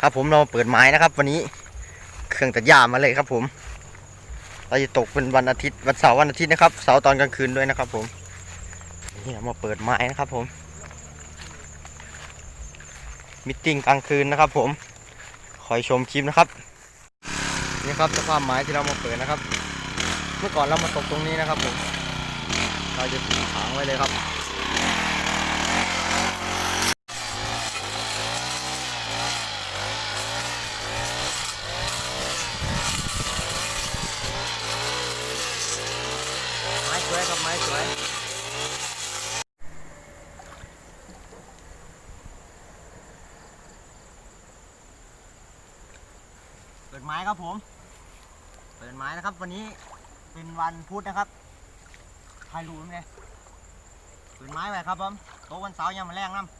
ครับผมเราเปิดไม้นะครับ วันนี้เครื่องตัดหญ้ามาเลยครับผม เราจะตกเป็นวันอาทิตย์วันเสาร์วันอาทิตย์นะครับเสาร์ตอนกลางคืนด้วยนะครับ ผมนี่เรามาเปิดไม้นะครับผมมิทติ้งกลางคืนนะครับ ผมคอยชมคลิปนะครับนี่ครับสภาพไม้ที่เรามาเปิดนะครับ เมื่อก่อนเรามาตกตรงนี้นะครับผมเราจะถางไว้เลยครับ สวยครับไม้สวยเปิดไม้ครับผม เปิดไม้นะครับ วันนี้เป็นวันพุธนะครับถ่ายรูปไหมเนี่ยเปิดไม้ไว้ครับผมโต๊ะวันเสาร์ยังมาแรงน้ำ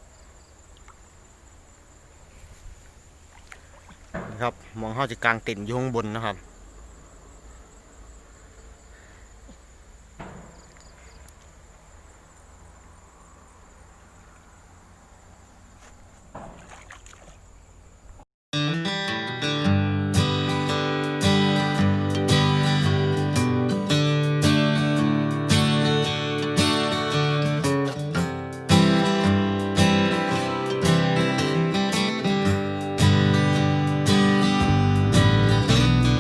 ครับมองเข้าจะกลางเต็นท์อยู่ข้างบนนะครับ